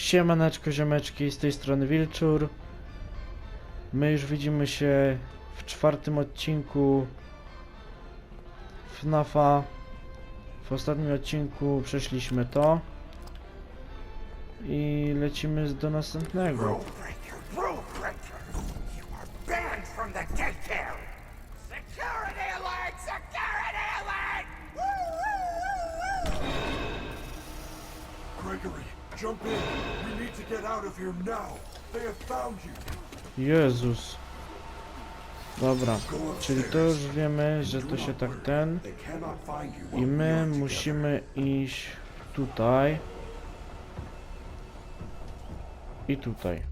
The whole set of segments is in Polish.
Siemaneczko ziomeczki, z tej strony Wilczur. My już widzimy się w czwartym odcinku FNAFa. W ostatnim odcinku przeszliśmy to. I lecimy do następnego. Gregory, jump in. We need to get out of here now. They have found you. Jezus. Dobra, czyli to już wiemy, że to się tak ten. I my musimy iść tutaj. I tutaj.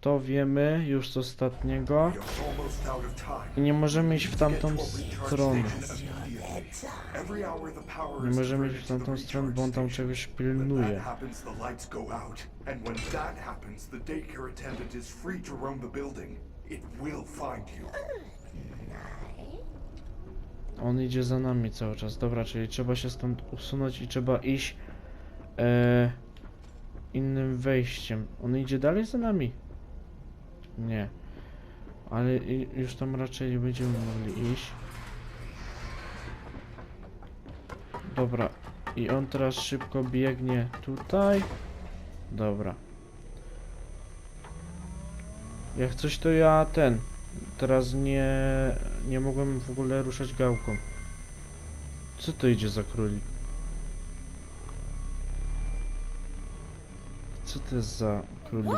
To wiemy już z ostatniego. I nie możemy iść w tamtą stronę. Nie możemy iść the tamtą stronę, bo on tam czegoś pilnuje. On idzie za nami cały czas. Dobra, czyli trzeba się stąd usunąć i trzeba iść e, innym wejściem. On idzie dalej za nami? Nie. Ale już tam raczej nie będziemy mogli iść. Dobra. I on teraz szybko biegnie tutaj. Dobra. Jak coś to ja ten. Teraz nie, nie mogłem w ogóle ruszać gałką. Co to idzie za królik? Co to jest za królik?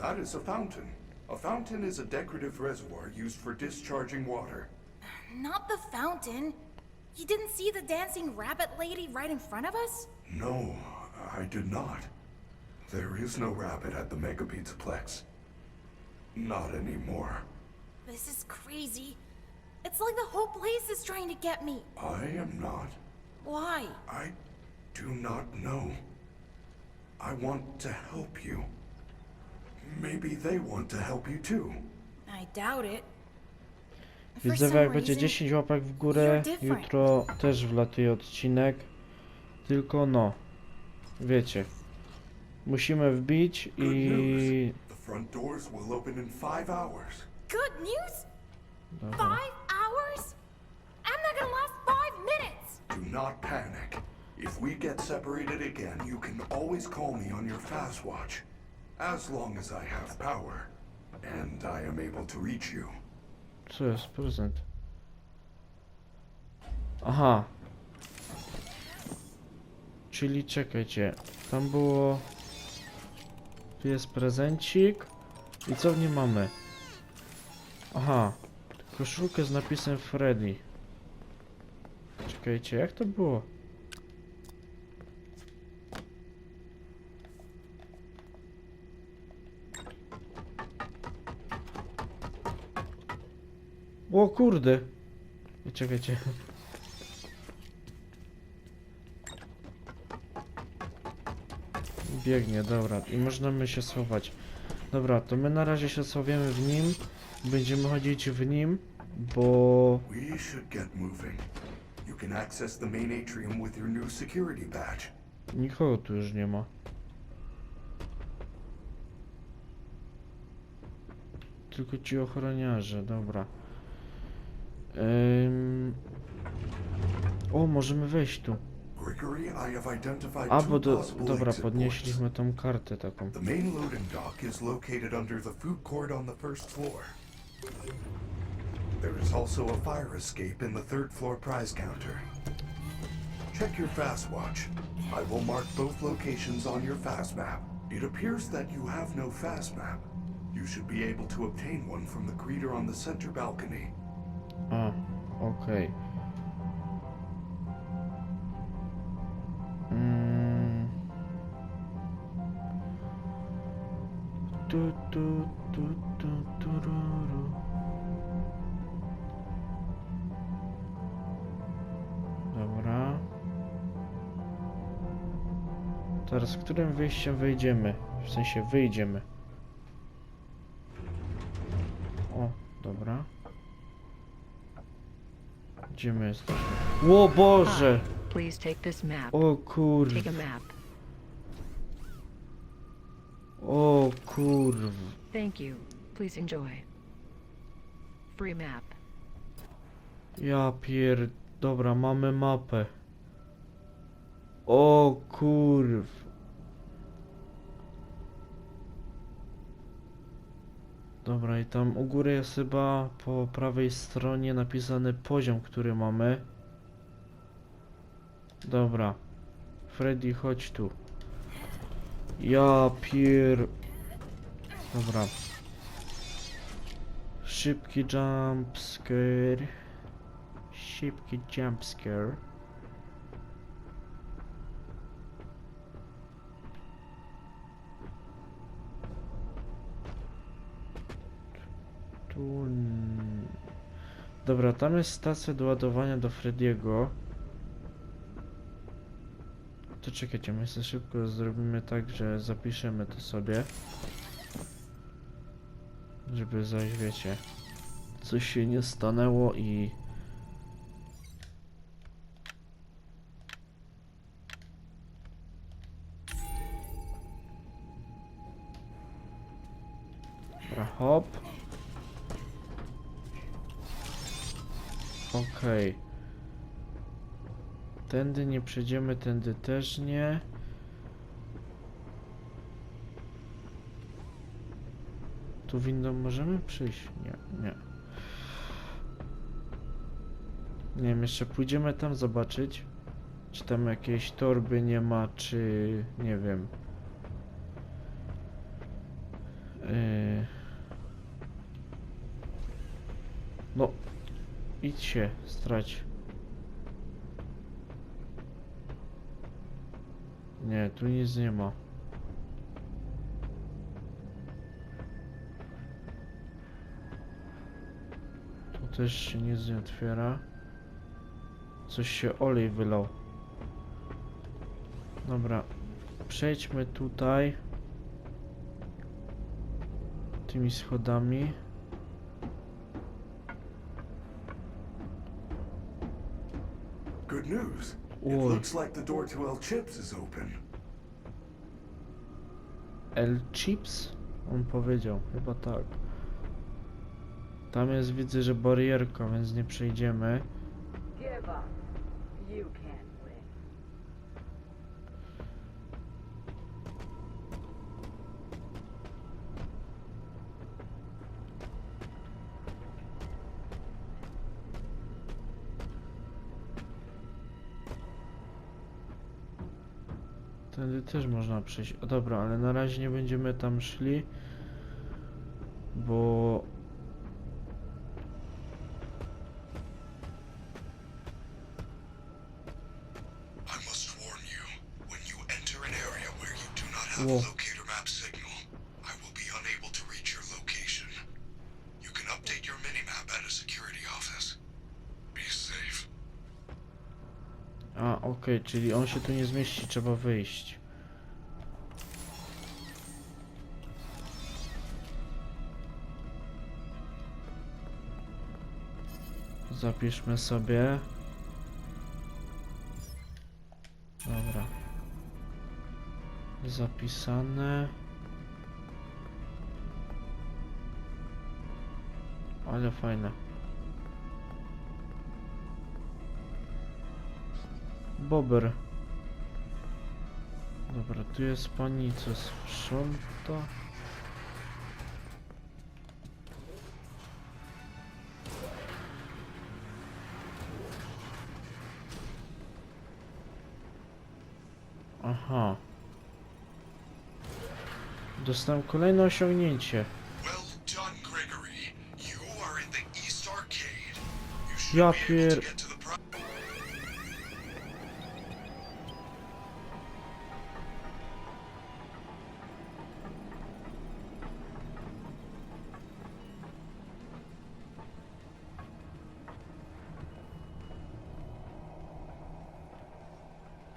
That is a fountain. A fountain is a decorative reservoir used for discharging water. Not the fountain. You didn't see the dancing rabbit lady right in front of us? No, I did not. There is no rabbit at the Mega Pizzaplex. Not anymore. This is crazy. It's like the whole place is trying to get me. I am not. Why? I do not know. I want to help you. Maybe they want to help you too. I doubt it. Widzowie, jak będzie reason, 10 łapek w górę, jutro też wlatuje odcinek. Tylko no, wiecie, musimy wbić i... Good news? Dobra. Five hours? I'm not gonna last five minutes! Do not panic. If we get separated again, you can always call me on your fast watch. As long as I have power. And I am able to reach you. Co jest? Prezent. Aha. Czyli czekajcie, tam było... Tu jest prezencik. I co w nim mamy? Aha. Koszulkę z napisem Freddy. Czekajcie, jak to było? O kurde. Czekajcie. Biegnie, dobra. I możemy się schować. Dobra, to my na razie się schowiemy w nim. Będziemy chodzić w nim, bo... We should get moving. You can access the main atrium with your new security badge. Nikogo tu już nie ma. Tylko ci ochroniarze, dobra. Ym... O, możemy wejść tu. Gregory, I have identified A, bo do, dobra, podnieśliśmy tą kartę taką. The main loading dock is located under the food court on the first floor. There is also a fire escape in the third floor prize counter. Check your fast watch. I will mark both locations on your fast map. It appears that you have no fast map. You should be able to obtain one from the greeter on the center balcony. A, okej. Mm. Tu, tu, tu, tu, tururu. Dobra. Teraz którym wyjściem wejdziemy? W sensie wyjdziemy. O, dobra. Gdzie my jesteśmy? O Boże! O kur... Take a map. kurw. Thank you. Please enjoy. Free map. Ja pier... Dobra, mamy mapę. O kurw. Dobra, i tam u góry jest chyba po prawej stronie napisany poziom, który mamy. Dobra. Freddy, chodź tu. Ja pier... Dobra. Szybki jump scare. Szybki jump scare. Tu... Dobra, tam jest stacja do ładowania do Frediego. To czekajcie, my sobie szybko zrobimy tak, że zapiszemy to sobie. Żeby zaś wiecie, coś się nie stanęło i... Hop. Okej. Tędy nie przejdziemy, tędy też nie. Tu windą możemy przyjść? Nie, nie. Nie wiem, jeszcze pójdziemy tam zobaczyć. Czy tam jakiejś torby nie ma, czy nie wiem. Yy... No, idź się, strać. Nie, tu nic nie ma. Tu też się nic nie otwiera. Coś się olej wylał. Dobra, przejdźmy tutaj. Tymi schodami. News. It Oj. looks like the door to El Chips is open. El Chips? On powiedział, chyba tak. Tam jest, widzę, że barierka, więc nie przejdziemy. Give up. You can't Tędy też można przejść. O, dobra, ale na razie nie będziemy tam szli, bo... I must warn you, when you enter an area where you do Zapiszmy sobie. Dobra. Zapisane. Ale fajne. Bober. Dobra, tu jest pani, co sprząta. East Arcade. You should Ja pier-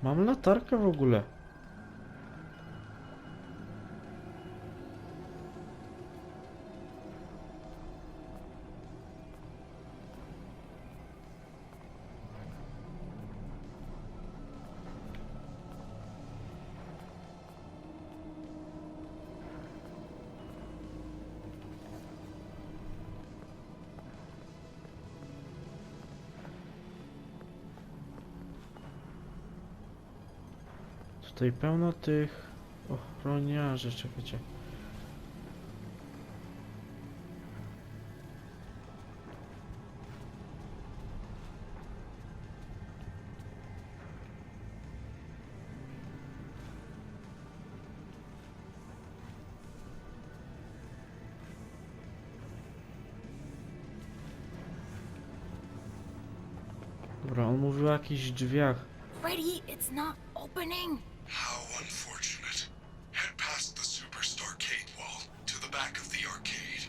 Mam latarkę w ogóle. Tutaj pełno tych ochroniarzy, czekajcie. Dobra, on mówił o jakichś drzwiach. Freddy, it's not opening. How unfortunate. Head past the superstarcade wall to the back of the arcade.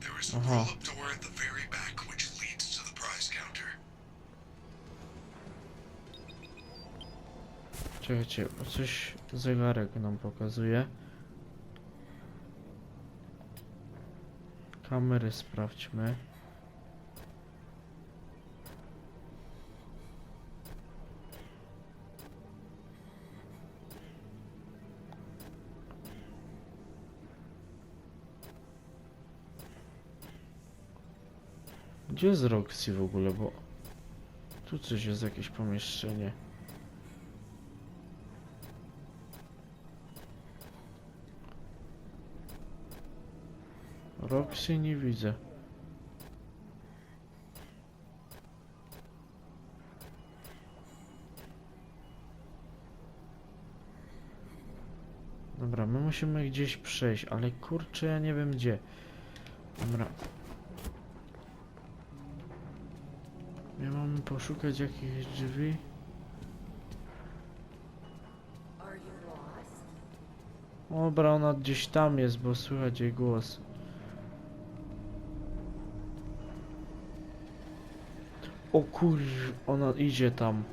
There is a Uh-huh. roll-up door at the very back which leads to the prize counter. Czekajcie, bo coś zegarek nam pokazuje. Kamery sprawdźmy. Gdzie jest Roxy w ogóle, bo tu coś jest, jakieś pomieszczenie. Roxy nie widzę. Dobra, my musimy gdzieś przejść, ale kurczę, ja nie wiem gdzie. Dobra. My mamy poszukać jakichś drzwi. Dobra, ona gdzieś tam jest, bo słychać jej głos. O kur... ona idzie tam.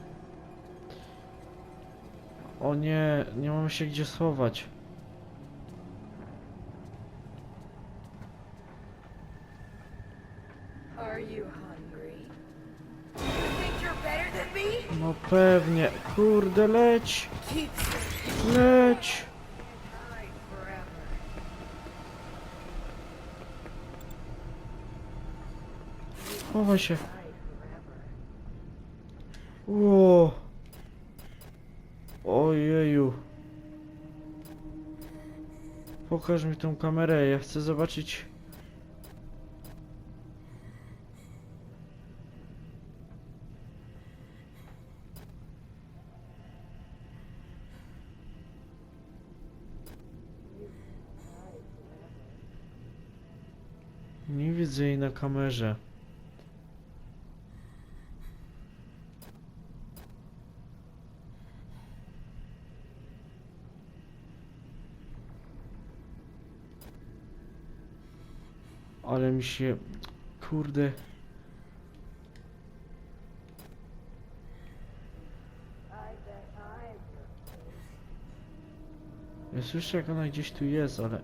O nie, nie mamy się gdzie schować. Pewnie. Kurde, leć! Leć! Chowaj się. Ło. Ojeju. Pokaż mi tą kamerę, ja chcę zobaczyć. Nie widzę jej na kamerze. Ale mi się... Kurde... Ja słyszę jak ona gdzieś tu jest, ale...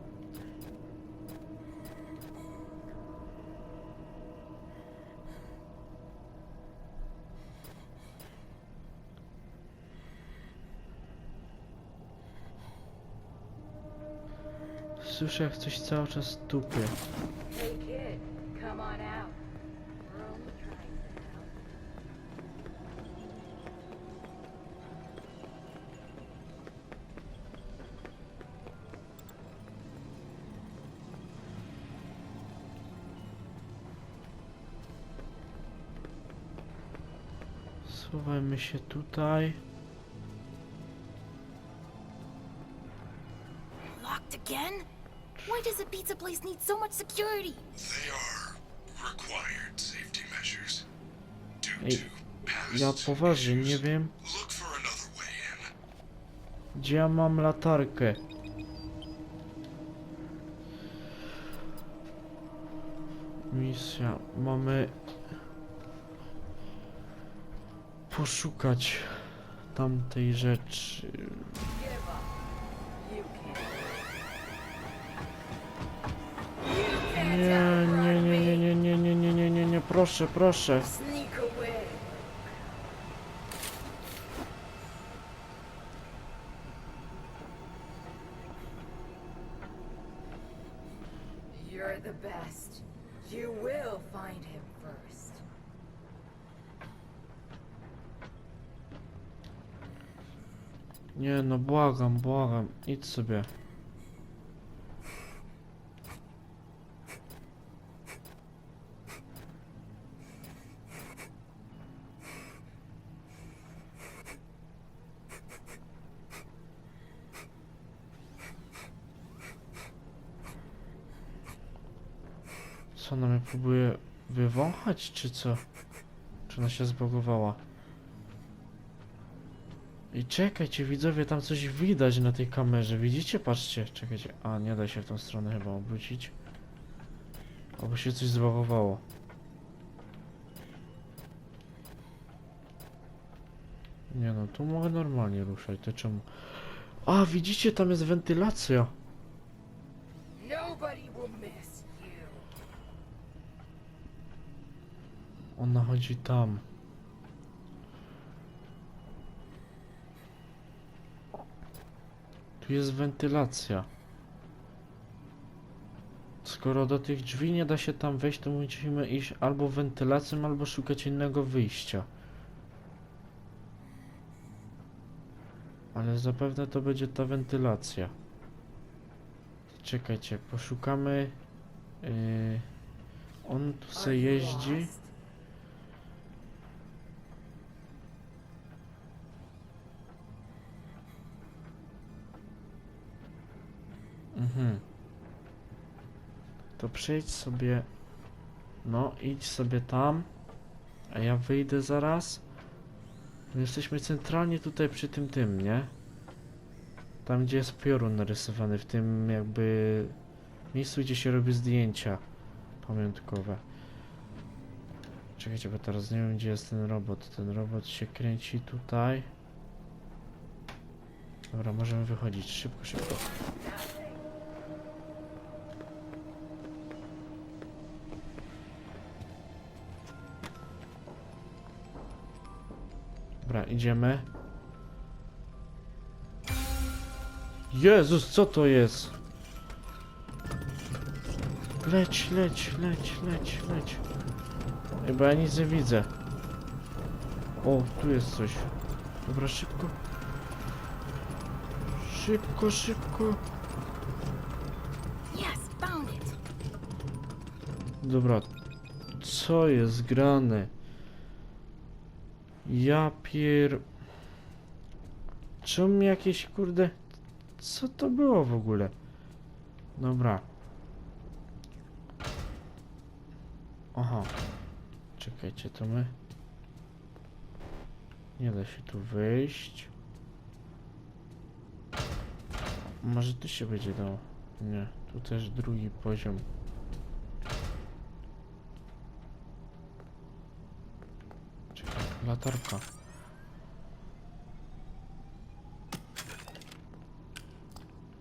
Słyszę jak coś cały czas tupie. Schowajmy się tutaj. Pizza place need so much security? They are required safety measures. Due Ej, to past Ja poważnie nie issues. wiem, Look for another way in. gdzie ja mam latarkę. Misja. Mamy poszukać tamtej rzeczy. Can't. Nie, nie, nie, nie, nie, nie, nie, nie, nie, nie, nie, proszę, proszę. Sneak away. You're the best. You will find him first. Nie no, błagam, błagam. Idź sobie. Co ona mnie próbuje wywąchać, czy co? Czy ona się zbogowała? I czekajcie, widzowie, tam coś widać na tej kamerze. Widzicie? Patrzcie, czekajcie. A, nie da się w tą stronę chyba obrócić. Albo się coś zbagowało. Nie no, tu mogę normalnie ruszać, to czemu? A, widzicie, tam jest wentylacja. Nobody will miss you. Ona chodzi tam. Tu jest wentylacja. Skoro do tych drzwi nie da się tam wejść, to musimy iść albo wentylacją, albo szukać innego wyjścia. Ale zapewne to będzie ta wentylacja. Czekajcie, poszukamy. Yy, on tu se jeździ. Mhm. To przejdź sobie. No, idź sobie tam. A ja wyjdę zaraz. My jesteśmy centralnie tutaj przy tym tym, nie? Tam gdzie jest piorun narysowany, w tym jakby miejscu, gdzie się robi zdjęcia pamiątkowe. Czekajcie, bo teraz nie wiem gdzie jest ten robot. Ten robot się kręci tutaj. Dobra, możemy wychodzić. Szybko, szybko. Dobra, idziemy. Jezus, co to jest? Leć, leć, leć, leć, leć. Chyba ja nic nie widzę. O, tu jest coś. Dobra, szybko. Szybko, szybko. Dobra. Co jest grane? Ja pier... Czemu jakieś kurde... Co to było w ogóle? Dobra. Aha. Czekajcie, to my... Nie da się tu wyjść. Może tu się będzie dało. Nie, tu też drugi poziom. Latarka.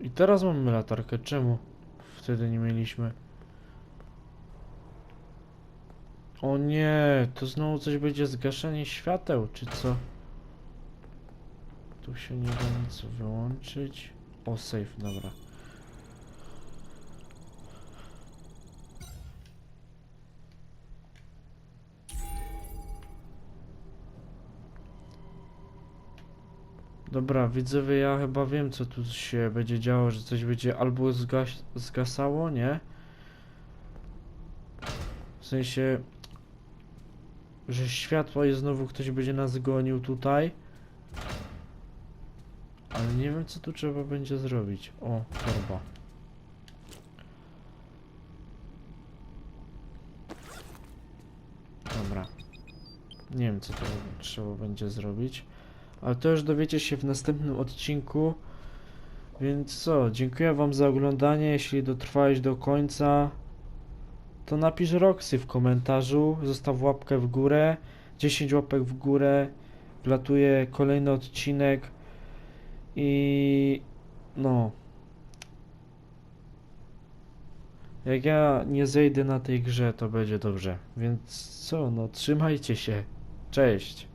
I teraz mamy latarkę. Czemu wtedy nie mieliśmy? O nie, to znowu coś będzie zgaszenie świateł, czy co? Tu się nie da nic wyłączyć. O, safe, dobra. Dobra, widzowie, ja chyba wiem co tu się będzie działo, że coś będzie albo zgas zgasało, nie? W sensie, że światło i znowu ktoś będzie nas gonił tutaj. Ale nie wiem co tu trzeba będzie zrobić. O, torba. Dobra. Nie wiem co tu trzeba będzie zrobić. Ale to już dowiecie się w następnym odcinku. Więc co, dziękuję wam za oglądanie. Jeśli dotrwałeś do końca, to napisz Roxy w komentarzu. Zostaw łapkę w górę. 10 łapek w górę. Wlatuje kolejny odcinek. I no. Jak ja nie zejdę na tej grze, to będzie dobrze. Więc co, no trzymajcie się. Cześć.